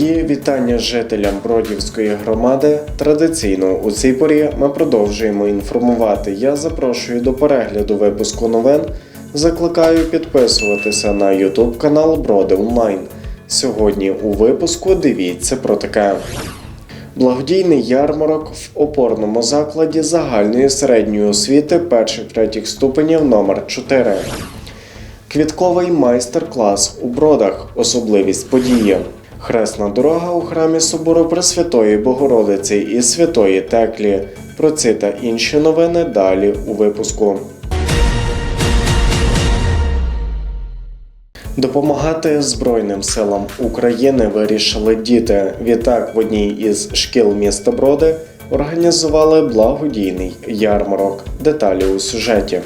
Мої вітання жителям Бродівської громади. Традиційно у цій порі ми продовжуємо інформувати. Я запрошую до перегляду випуску новин. Закликаю підписуватися на YouTube канал Броди Онлайн. Сьогодні у випуску дивіться про таке. Благодійний ярмарок в опорному закладі загальної середньої освіти перших третіх ступенів номер 4 Квітковий майстер-клас у бродах. Особливість події. Хресна дорога у храмі собору Пресвятої Богородиці і Святої Теклі. Про ці та інші новини далі у випуску. Допомагати Збройним силам України вирішили діти. Відтак в одній із шкіл міста Броди організували благодійний ярмарок. Деталі у сюжеті.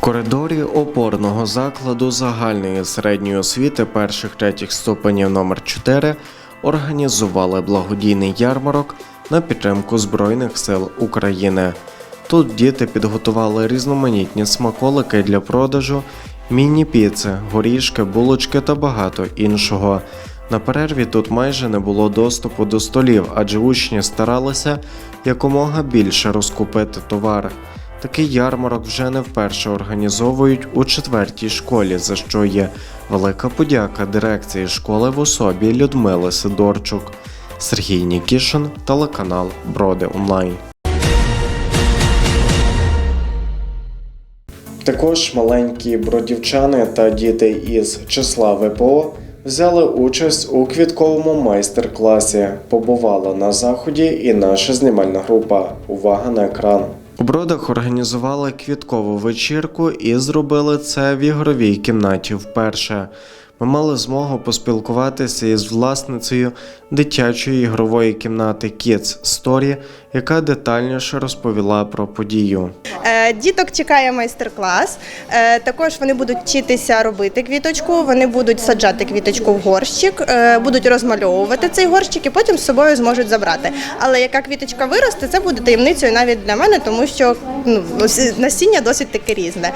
Коридорі опорного закладу загальної середньої освіти перших третіх ступенів номер 4 організували благодійний ярмарок на підтримку Збройних сил України. Тут діти підготували різноманітні смаколики для продажу, міні-піци, горішки, булочки та багато іншого. На перерві тут майже не було доступу до столів, адже учні старалися якомога більше розкупити товар. Такий ярмарок вже не вперше організовують у четвертій школі, за що є велика подяка дирекції школи в особі Людмили Сидорчук, Сергій Нікішин, телеканал Броди Онлайн. Також маленькі бродівчани та діти із числа ВПО взяли участь у квітковому майстер-класі. Побувала на заході і наша знімальна група. Увага на екран. У бродах організували квіткову вечірку і зробили це в ігровій кімнаті вперше. Ми мали змогу поспілкуватися із власницею дитячої ігрової кімнати Kids Story, яка детальніше розповіла про подію. Е, Діток чекає майстер-клас. Е, Також вони будуть вчитися робити квіточку, вони будуть саджати квіточку в горщик, е, будуть розмальовувати цей горщик і потім з собою зможуть забрати. Але яка квіточка виросте, це буде таємницею навіть для мене, тому що ну, насіння досить таке різне.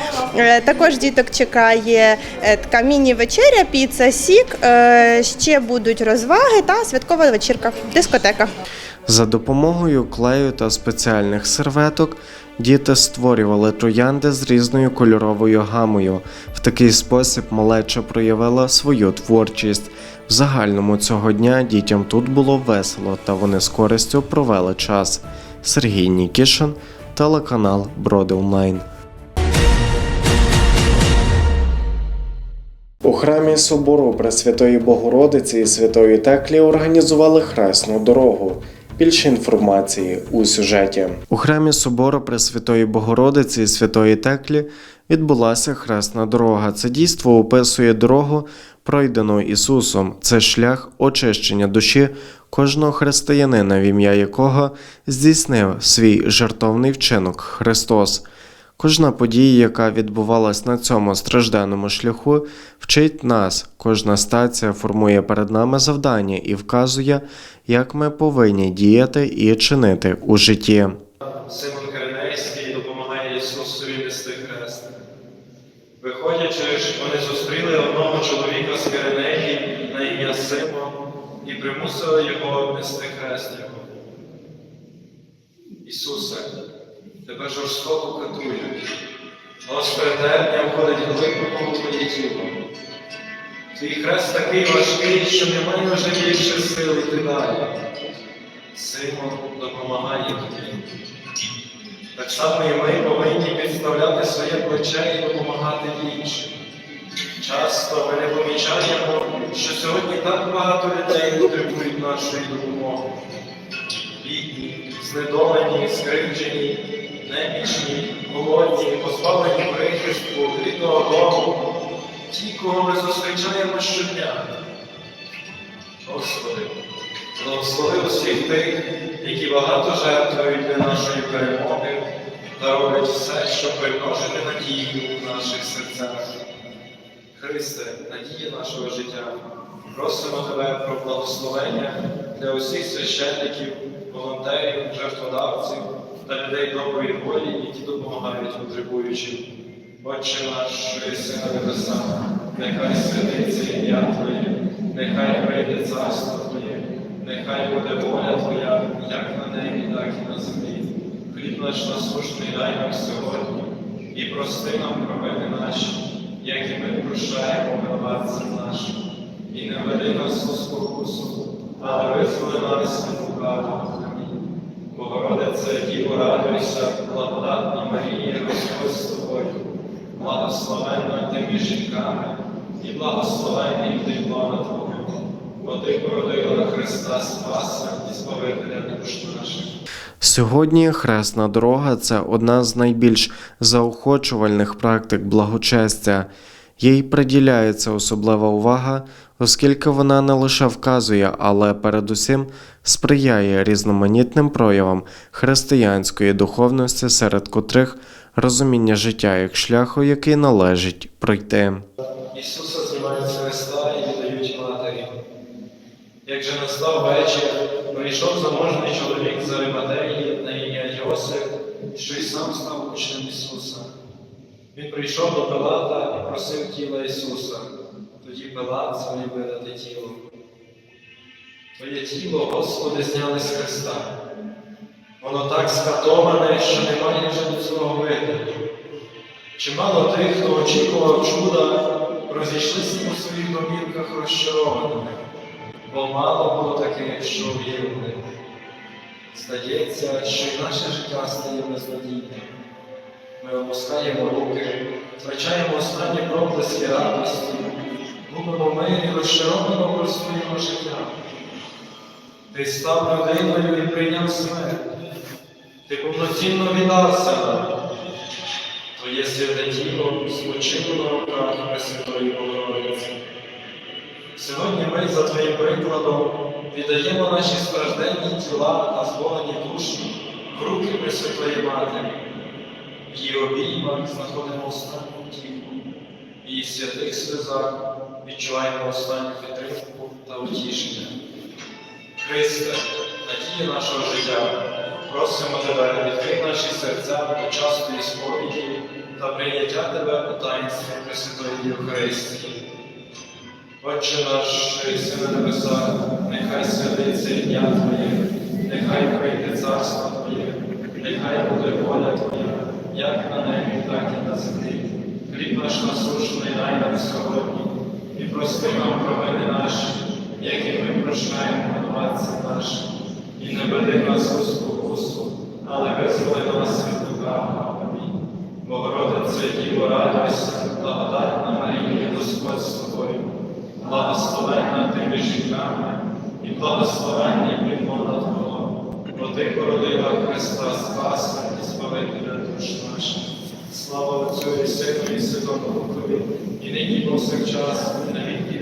Також діток чекає така міні-вечеря, піца, сік. Ще будуть розваги та святкова вечірка, дискотека. За допомогою клею та спеціальних серветок діти створювали троянди з різною кольоровою гамою. В такий спосіб малеча проявила свою творчість. В загальному цього дня дітям тут було весело та вони з користю провели час. Сергій Нікішин, телеканал Броди Онлайн. У храмі собору Пресвятої Богородиці і Святої Теклі організували хресну дорогу. Більше інформації у сюжеті. У храмі собору Пресвятої Богородиці і Святої Теклі відбулася хресна дорога. Це дійство описує дорогу, пройдену Ісусом. Це шлях очищення душі кожного християнина, в ім'я якого здійснив свій жертовний вчинок Христос. Кожна подія, яка відбувалась на цьому стражденному шляху, вчить нас. Кожна стація формує перед нами завдання і вказує, як ми повинні діяти і чинити у житті. Симон Киринейський допомагає Ісусові нести хрест. Виходячи вони зустріли одного чоловіка з Киринеї на ім'я Симон і примусили його нести хрест його. Ісусе, тебе жорстоко катують. Гостре терпня входить глибоко у твоє тіло. Твій хрест такий важкий, що немає вже більше сил йти далі. Симон допомагає тобі. Так само і ми повинні підставляти своє плече і допомагати іншим. Часто ми не помічаємо, що сьогодні так багато людей потребують нашої допомоги. Бідні, знедолені, скривджені, немічні, голодні, позбавлені прихистку, рідного дому, ті, кого ми зустрічаємо щодня. Господи, благослови усіх тих, які багато жертвують для нашої перемоги, та роблять все, щоб примножити надію в наших серцях. Христе, надія нашого життя, просимо Тебе про благословення для усіх священників, волонтерів, жертводавців та людей доброї волі, які допомагають потребуючим. Отче наш, єси на небесах, нехай святиться ім'я Твоє, нехай прийде царство Твоє, нехай буде воля Твоя, як на небі, так і на землі. Хліб наш насущний дай нам сьогодні, і прости нам провини наші, як і ми прощаємо винуватцям нашим. І не веди нас у спокусу, але визволи нас від лукавого. Діво, радуйся, благодатна Марія, Господь з тобою, благословенна ти між жінками, і благословенний плід лона Твого, бо ти породила Христа Спаса і Збавителя душ наших. Сьогодні хресна дорога це одна з найбільш заохочувальних практик благочестя. Їй приділяється особлива увага, оскільки вона не лише вказує, але передусім сприяє різноманітним проявам християнської духовності, серед котрих розуміння життя як шляху, який належить пройти. Ісуса знімають з хреста і віддають матері. Як же настав вечір, прийшов заможний чоловік з Ариматеї на ім'я Йосиф, що й сам став учнем Ісуса. Він прийшов до Пилата і просив тіла Ісуса. Тоді Пилат звелів видати тіло. Твоє тіло, Господи, зняли з хреста. Воно так скатоване, що немає вже цього виду. Чимало тих, хто очікував чуда, розійшлися у своїх домівках розчарованими, бо мало було таких, що вірили. Здається, що і наше життя стає безнадійним. Ми опускаємо руки, втрачаємо останні проблиски радості, губимо в мирі розчаровано простуємо життя. Ти став людиною і прийняв смерть. Ти повноцінно віддався нам. Твоє святе тіло спочило на руках Пресвятої Богородиці. Сьогодні ми за Твоїм прикладом віддаємо наші стражденні тіла та зболені душі в руки Пресвятої Матері. В її обіймах знаходимо останню втіху, в її святих сльозах відчуваємо останню підтримку та утішення. Христе, надія нашого життя, просимо Тебе, відкрий наші серця до частої сповіді та прийняття Тебе у таїнстві Пресвятої Євхаристії. Отче наш, що на небесах, нехай святиться ім'я Твоє, нехай прийде царство Твоє, нехай буде воля Твоя, як на небі, так і на землі. Хліб наш насущний дай нам сьогодні, і прости нам провини наші, як і ми прощаємо винуватцям нашим. І не веди нас у спокусу, але визволи нас від лукавого. Амінь. Богородице, Діво, радуйся, благодатна Марія, Господь з тобою, благословенна ти між жінками, і благословенний плід лона Твого, бо ти породила Христа Спаса і Збавителя душ наших. Слава Отцю і Сину і Святому Духові, і нині повсякчас, і на віки віків. Амінь.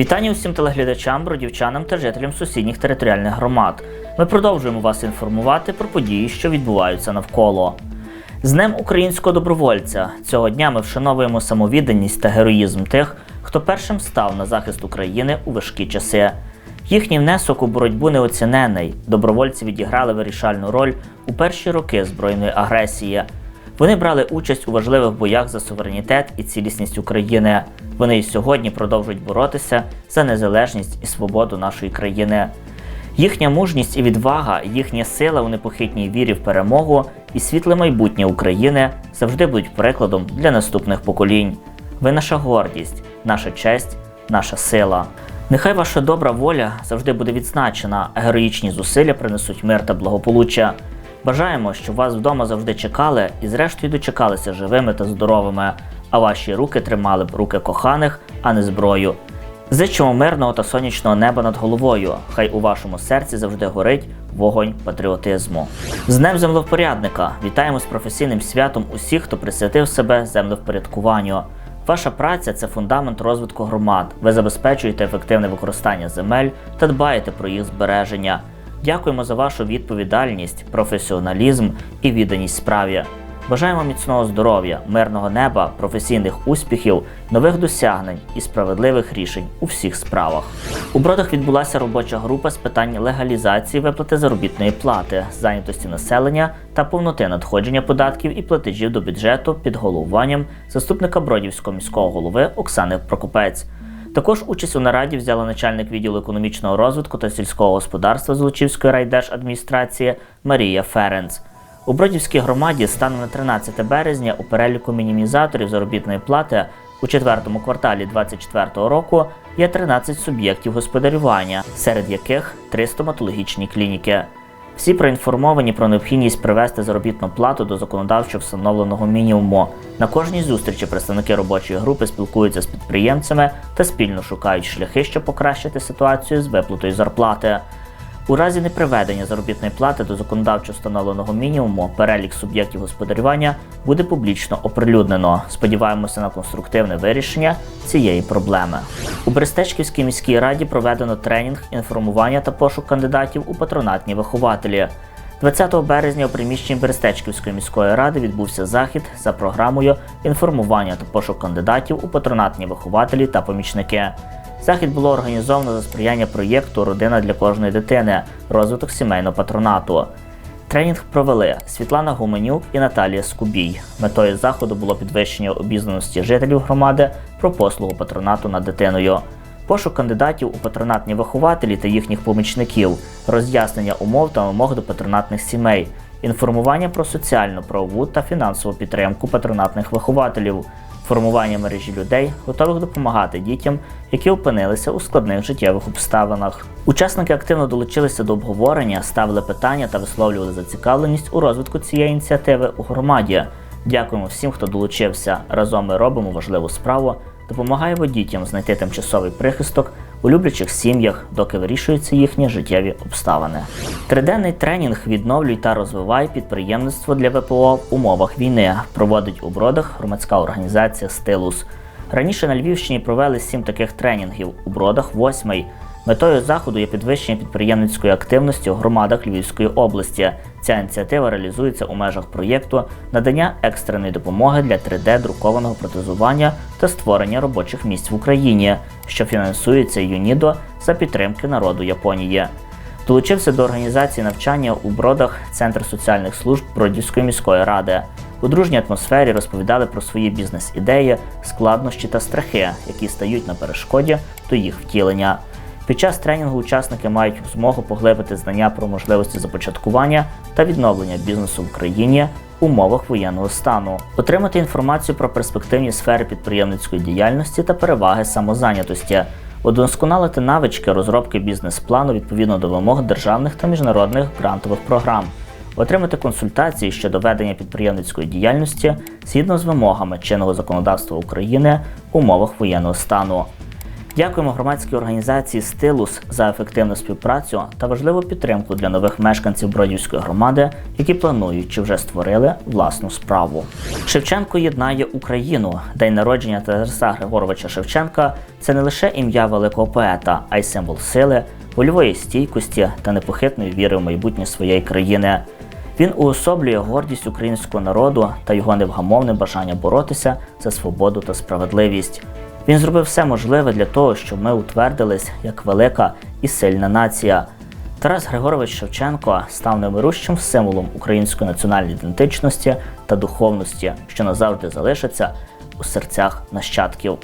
Вітання усім телеглядачам, бродівчанам та жителям сусідніх територіальних громад. Ми продовжуємо вас інформувати про події, що відбуваються навколо. З Днем українського добровольця цього дня ми вшановуємо самовідданість та героїзм тих, хто першим став на захист України у важкі часи. Їхній внесок у боротьбу неоцінений. Добровольці відіграли вирішальну роль у перші роки збройної агресії. Вони брали участь у важливих боях за суверенітет і цілісність України. Вони і сьогодні продовжують боротися за незалежність і свободу нашої країни. Їхня мужність і відвага, їхня сила у непохитній вірі в перемогу і світле майбутнє України завжди будуть прикладом для наступних поколінь. Ви наша гордість, наша честь, наша сила. Нехай ваша добра воля завжди буде відзначена, а героїчні зусилля принесуть мир та благополуччя. Бажаємо, щоб вас вдома завжди чекали і зрештою дочекалися живими та здоровими, а ваші руки тримали б руки коханих, а не зброю. Зичимо мирного та сонячного неба над головою. Хай у вашому серці завжди горить вогонь патріотизму. З Днем землевпорядника вітаємо з професійним святом усіх, хто присвятив себе землевпорядкуванню. Ваша праця це фундамент розвитку громад. Ви забезпечуєте ефективне використання земель та дбаєте про їх збереження. Дякуємо за вашу відповідальність, професіоналізм і відданість справі. Бажаємо міцного здоров'я, мирного неба, професійних успіхів, нових досягнень і справедливих рішень у всіх справах. У бродах відбулася робоча група з питань легалізації виплати заробітної плати, зайнятості населення та повноти надходження податків і платежів до бюджету під головуванням заступника Бродівського міського голови Оксани Прокопець. Також участь у нараді взяла начальник відділу економічного розвитку та сільського господарства Золочівської райдержадміністрації Марія Ференц. У Бродівській громаді станом на 13 березня у переліку мінімізаторів заробітної плати у четвертому кварталі 2024 року є 13 суб'єктів господарювання, серед яких три стоматологічні клініки. Всі проінформовані про необхідність привести заробітну плату до законодавчо встановленого мінімуму. На кожній зустрічі представники робочої групи спілкуються з підприємцями та спільно шукають шляхи, щоб покращити ситуацію з виплатою зарплати. У разі неприведення заробітної плати до законодавчо встановленого мінімуму перелік суб'єктів господарювання буде публічно оприлюднено. Сподіваємося на конструктивне вирішення цієї проблеми. У Берестечківській міській раді проведено тренінг, інформування та пошук кандидатів у патронатні вихователі. 20 березня у приміщенні Берестечківської міської ради відбувся захід за програмою інформування та пошук кандидатів у патронатні вихователі та помічники. Захід було організовано за сприяння проєкту Родина для кожної дитини, розвиток сімейного патронату. Тренінг провели Світлана Гуменюк і Наталія Скубій. Метою заходу було підвищення обізнаності жителів громади про послугу патронату над дитиною, пошук кандидатів у патронатні вихователі та їхніх помічників, роз'яснення умов та вимог до патронатних сімей, інформування про соціальну, правову та фінансову підтримку патронатних вихователів, формування мережі людей, готових допомагати дітям, які опинилися у складних життєвих обставинах. Учасники активно долучилися до обговорення, ставили питання та висловлювали зацікавленість у розвитку цієї ініціативи у громаді. Дякуємо всім, хто долучився. Разом ми робимо важливу справу, допомагаємо дітям знайти тимчасовий прихисток у люблячих сім'ях, доки вирішуються їхні життєві обставини. Триденний тренінг відновлюй та розвивай підприємництво для ВПО в умовах війни. Проводить у бродах громадська організація Стилус. Раніше на Львівщині провели сім таких тренінгів, у бродах восьмий. Метою заходу є підвищення підприємницької активності у громадах Львівської області. Ця ініціатива реалізується у межах проєкту надання екстреної допомоги для 3D-друкованого протезування та створення робочих місць в Україні, що фінансується ЮНІДО за підтримки народу Японії. Долучився до організації навчання у бродах Центр соціальних служб Бродівської міської ради. У дружній атмосфері розповідали про свої бізнес-ідеї, складнощі та страхи, які стають на перешкоді до їх втілення. Під час тренінгу учасники мають змогу поглибити знання про можливості започаткування та відновлення бізнесу в Україні в умовах воєнного стану, отримати інформацію про перспективні сфери підприємницької діяльності та переваги самозайнятості, удосконалити навички розробки бізнес-плану відповідно до вимог державних та міжнародних грантових програм, отримати консультації щодо ведення підприємницької діяльності згідно з вимогами чинного законодавства України в умовах воєнного стану. Дякуємо громадській організації Стилус за ефективну співпрацю та важливу підтримку для нових мешканців Бродівської громади, які планують чи вже створили власну справу. Шевченко єднає Україну. День народження Тараса Григоровича Шевченка це не лише ім'я великого поета, а й символ сили, вольової стійкості та непохитної віри в майбутнє своєї країни. Він уособлює гордість українського народу та його невгамовне бажання боротися за свободу та справедливість. Він зробив все можливе для того, щоб ми утвердились як велика і сильна нація. Тарас Григорович Шевченко став невмирущим символом української національної ідентичності та духовності, що назавжди залишаться у серцях нащадків.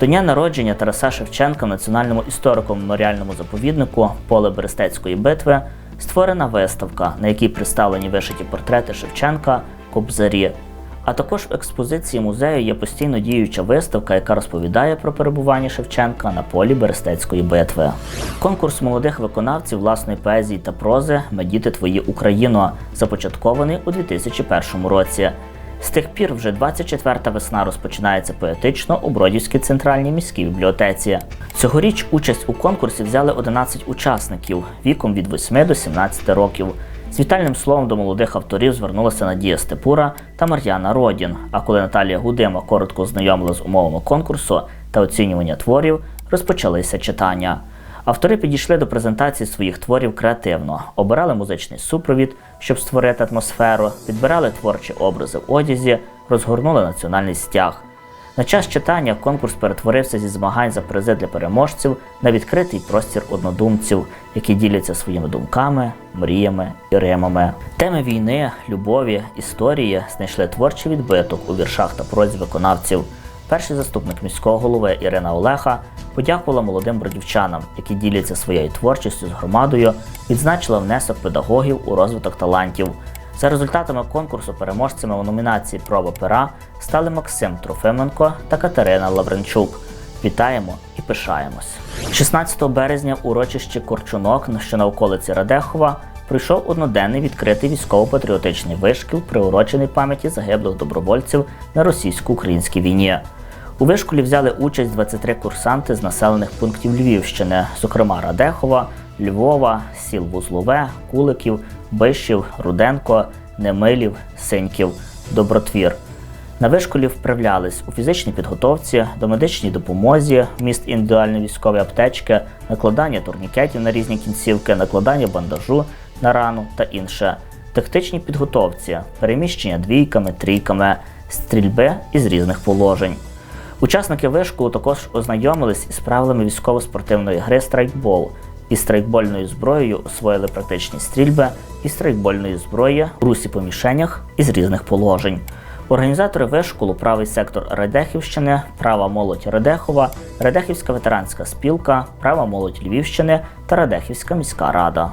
До дня народження Тараса Шевченка в Національному історико-меморіальному заповіднику Поле Берестецької битви створена виставка, на якій представлені вишиті портрети Шевченка Кобзарі. А також в експозиції музею є постійно діюча виставка, яка розповідає про перебування Шевченка на полі Берестецької битви. Конкурс молодих виконавців власної поезії та прози Ми діти твої Україно, започаткований у 2001 році. З тих пір вже 24-та весна розпочинається поетично у Бродівській центральній міській бібліотеці. Цьогоріч участь у конкурсі взяли 11 учасників віком від 8 до 17 років. З вітальним словом до молодих авторів звернулася Надія Степура та Мар'яна Родін. А коли Наталія Гудима коротко ознайомила з умовами конкурсу та оцінювання творів, розпочалися читання. Автори підійшли до презентації своїх творів креативно, обирали музичний супровід, щоб створити атмосферу, підбирали творчі образи в одязі, розгорнули національний стяг. На час читання конкурс перетворився зі змагань за призи для переможців на відкритий простір однодумців, які діляться своїми думками, мріями і римами. Теми війни, любові, історії знайшли творчий відбиток у віршах та прозі виконавців. Перший заступник міського голови Ірина Олеха подякувала молодим бродівчанам, які діляться своєю творчістю з громадою, відзначила внесок педагогів у розвиток талантів. За результатами конкурсу переможцями у номінації Проба пера стали Максим Трофименко та Катерина Лавренчук. Вітаємо і пишаємось. 16 березня в урочищі Корчунок, що на околиці Радехова, пройшов одноденний відкритий військово-патріотичний вишкіл, приурочений пам'яті загиблих добровольців на російсько-українській війні. У вишколі взяли участь 23 курсанти з населених пунктів Львівщини, зокрема Радехова, Львова, сіл Вузлове, Куликів, Бишів, Руденко, Немилів, Синьків, Добротвір. На вишколі вправлялись у фізичній підготовці, домедичній допомозі, вміст індивідуальної військової аптечки, накладання турнікетів на різні кінцівки, накладання бандажу на рану та інше, тактичній підготовці, переміщення двійками, трійками, стрільби із різних положень. Учасники вишколу також ознайомились із правилами військово-спортивної гри страйкбол. Із страйкбольною зброєю освоїли практичні стрільби і страйкбольної зброї, русі по мішенях із різних положень. Організатори вишколу правий сектор Радехівщини, права молодь Радехова, Радехівська ветеранська спілка, права молодь Львівщини та Радехівська міська рада.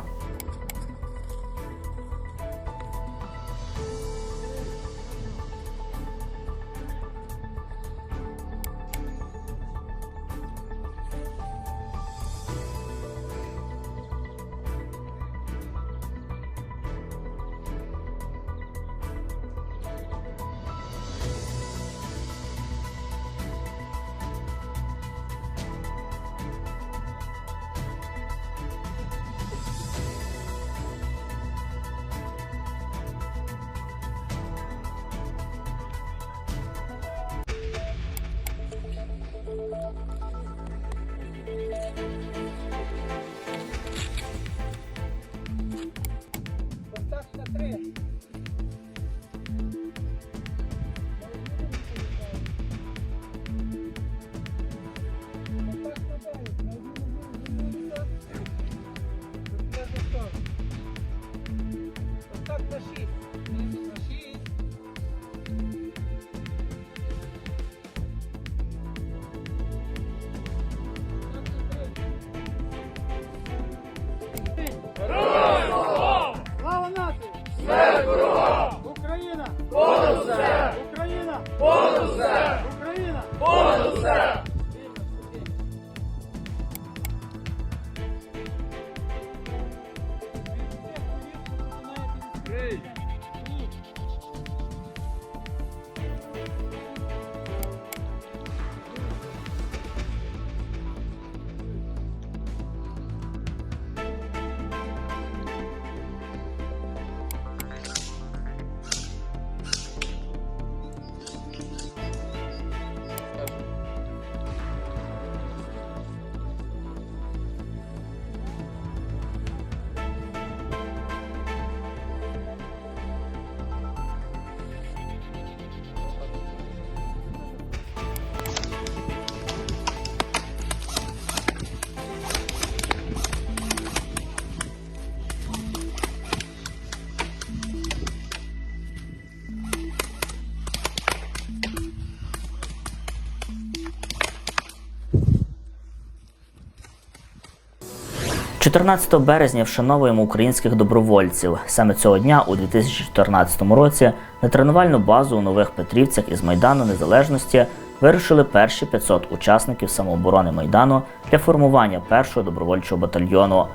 14 березня вшановуємо українських добровольців. Саме цього дня, у 2014 році, на тренувальну базу у Нових Петрівцях із Майдану Незалежності вирушили перші 500 учасників самооборони Майдану для формування першого добровольчого батальйону.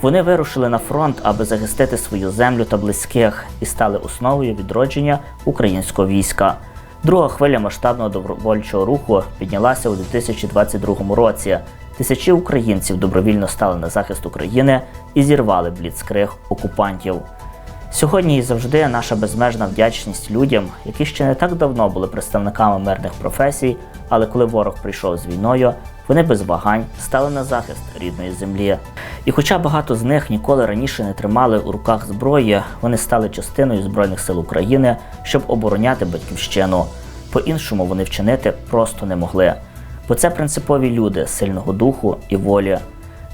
Вони вирушили на фронт, аби захистити свою землю та близьких і стали основою відродження українського війська. Друга хвиля масштабного добровольчого руху піднялася у 2022 році. Тисячі українців добровільно стали на захист України і зірвали бліцкриг окупантів. Сьогодні і завжди наша безмежна вдячність людям, які ще не так давно були представниками мирних професій, але коли ворог прийшов з війною, вони без вагань стали на захист рідної землі. І хоча багато з них ніколи раніше не тримали у руках зброї, вони стали частиною Збройних сил України, щоб обороняти батьківщину. По-іншому вони вчинити просто не могли. Бо це принципові люди сильного духу і волі.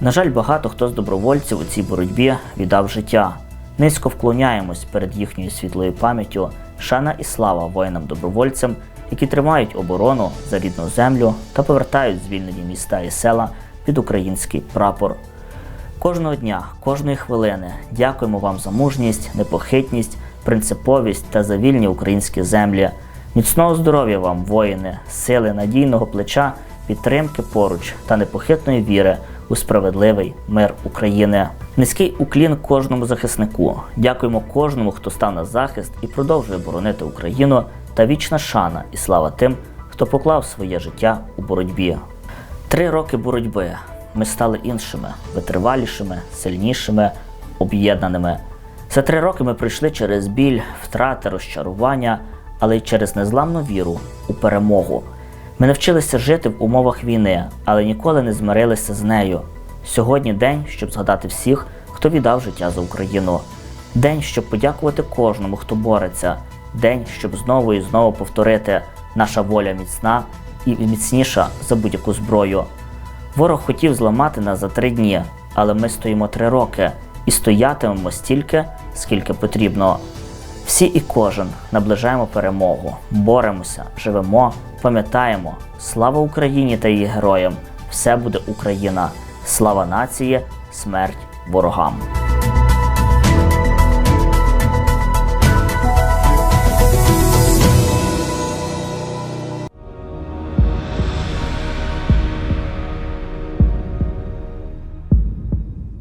На жаль, багато хто з добровольців у цій боротьбі віддав життя. Низько вклоняємось перед їхньою світлою пам'яттю, шана і слава воїнам-добровольцям, які тримають оборону за рідну землю та повертають звільнені міста і села під український прапор. Кожного дня, кожної хвилини дякуємо вам за мужність, непохитність, принциповість та за вільні українські землі. Міцного здоров'я вам, воїни, сили надійного плеча, підтримки поруч та непохитної віри у справедливий мир України. Низький уклін кожному захиснику. Дякуємо кожному, хто став на захист і продовжує боронити Україну. Та вічна шана і слава тим, хто поклав своє життя у боротьбі. Три роки боротьби ми стали іншими, витривалішими, сильнішими, об'єднаними. За три роки ми пройшли через біль, втрати, розчарування, але й через незламну віру у перемогу. Ми навчилися жити в умовах війни, але ніколи не змирилися з нею. Сьогодні день, щоб згадати всіх, хто віддав життя за Україну. День, щоб подякувати кожному, хто бореться. День, щоб знову і знову повторити наша воля міцна і міцніша за будь-яку зброю. Ворог хотів зламати нас за три дні, але ми стоїмо три роки і стоятимемо стільки, скільки потрібно. Всі і кожен наближаємо перемогу, боремося, живемо, пам'ятаємо. Слава Україні та її героям! Все буде Україна! Слава нації, смерть ворогам!